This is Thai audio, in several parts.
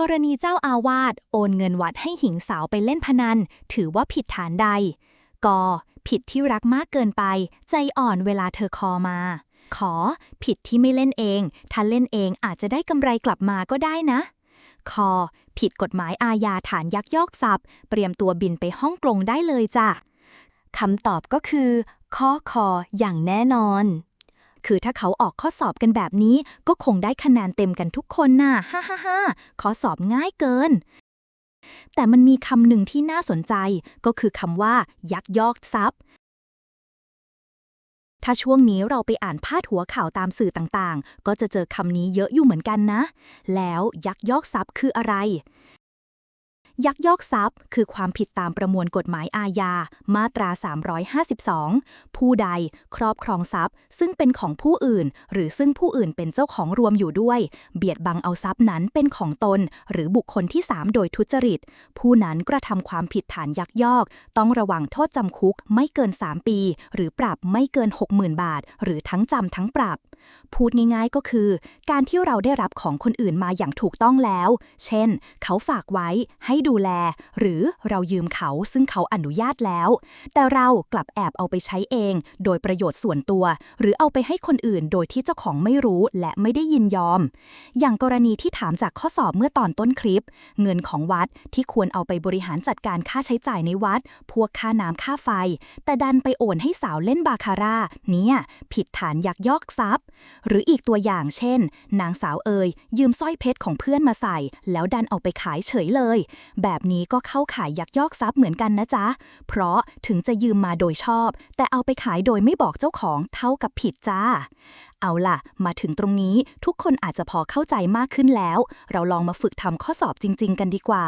กรณีเจ้าอาวาสโอนเงินวัดให้หญิงสาวไปเล่นพนัน ถือว่าผิดฐานใดกผิดที่รักมากเกินไป ใจอ่อนเวลาเธอคอมา ขอ ผิดที่ไม่เล่นเอง ถ้าเล่นเองอาจจะได้กำไรกลับมาก็ได้นะ คอ ผิดกฎหมายอาญาฐานยักยอกทรัพย์ เตรียมตัวบินไปฮ่องกงได้เลยจ้ะคำตอบก็คือ ข้อคออย่างแน่นอน คือถ้าเขาออกข้อสอบกันแบบนี้ ก็คงได้คะแนนเต็มกันทุกคนน่ะฮ่าฮ่าฮ่าข้อสอบง่ายเกิน แต่มันมีคำหนึ่งที่น่าสนใจ ก็คือคำว่า ยักยอกทรัพย์ถ้าช่วงนี้เราไปอ่านพาดหัวข่าวตามสื่อต่างๆ ก็จะเจอคำนี้เยอะอยู่เหมือนกันนะ แล้วยักยอกทรัพย์คืออะไร ยักยอกทรัพย์ คือความผิดตามประมวลกฎหมายอาญา มาตรา 352 ผู้ใดครอบครองทรัพย์ ซึ่งเป็นของผู้อื่น หรือซึ่งผู้อื่นเป็นเจ้าของรวมอยู่ด้วย เบียดบังเอาทรัพย์นั้นเป็นของตน หรือบุคคลที่ 3 โดยทุจริต ผู้นั้นกระทำความผิดฐานยักยอก ต้องระวังโทษจำคุกไม่เกิน 3 ปี หรือปรับไม่เกิน 60,000 บาท หรือทั้งจำทั้งปรับ พูดง่ายๆก็คือ การที่เราได้รับของคนอื่นมาอย่างถูกต้องแล้ว เช่น เขาฝากไว้ให้ดูแล หรือเรายืมเขาซึ่งเขาอนุญาตแล้ว แต่เรากลับแอบเอาไปใช้เอง โดยประโยชน์ส่วนตัว หรือเอาไปให้คนอื่นโดยที่เจ้าของไม่รู้และไม่ได้ยินยอม อย่างกรณีที่ถามจากข้อสอบเมื่อตอนต้นคลิป เงินของวัดที่ควรเอาไปบริหารจัดการค่าใช้จ่ายในวัด พวกค่าน้ำค่าไฟ แต่ดันไปโอนให้สาวเล่นบาคาร่าเนี่ยผิดฐานยักยอกทรัพย์ หรืออีกตัวอย่างเช่น นางสาวเอยยืมสร้อยเพชรของเพื่อนมาใส่ แล้วดันเอาไปขายเฉยเลยแบบนี้ก็เข้าขายยักยอกทรัพย์เหมือนกันนะจ๊ะ เพราะถึงจะยืมมาโดยชอบ แต่เอาไปขายโดยไม่บอกเจ้าของเท่ากับผิดจ้า เอาล่ะ มาถึงตรงนี้ทุกคนอาจจะพอเข้าใจมากขึ้นแล้ว เราลองมาฝึกทำข้อสอบจริง ๆ กันดีกว่า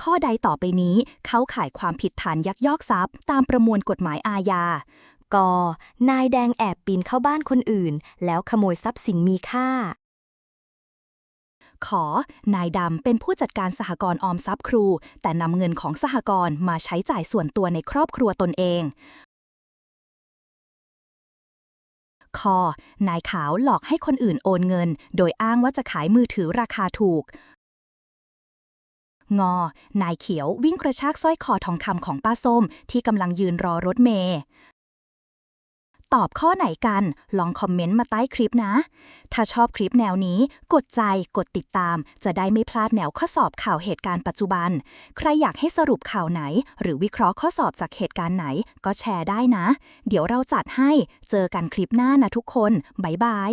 ข้อใดต่อไปนี้เข้าข่ายความผิดฐานยักยอกทรัพย์ ตามประมวลกฎหมายอาญากนายแดงแอบปีนเข้าบ้านคนอื่น แล้วขโมยทรัพย์สินมีค่า ขอ นายดำเป็นผู้จัดการสหกรณ์ออมทรัพย์ครู แต่นำเงินของสหกรณ์มาใช้จ่ายส่วนตัวในครอบครัวตนเองคอนายขาวหลอกให้คนอื่นโอนเงิน โดยอ้างว่าจะขายมือถือราคาถูก งอ นายเขียววิ่งกระชากสร้อยคอทองคำของป้าส้มที่กำลังยืนรอรถเมย์ ตอบข้อไหนกัน ลองคอมเมนต์มาใต้คลิปนะ ถ้าชอบคลิปแนวนี้ กดใจกดติดตาม จะได้ไม่พลาดแนวข้อสอบข่าวเหตุการณ์ปัจจุบัน ใครอยากให้สรุปข่าวไหน หรือวิเคราะห์ข้อสอบจากเหตุการณ์ไหน ก็แชร์ได้นะ เดี๋ยวเราจัดให้ เจอกันคลิปหน้านะทุกคน บ๊ายบาย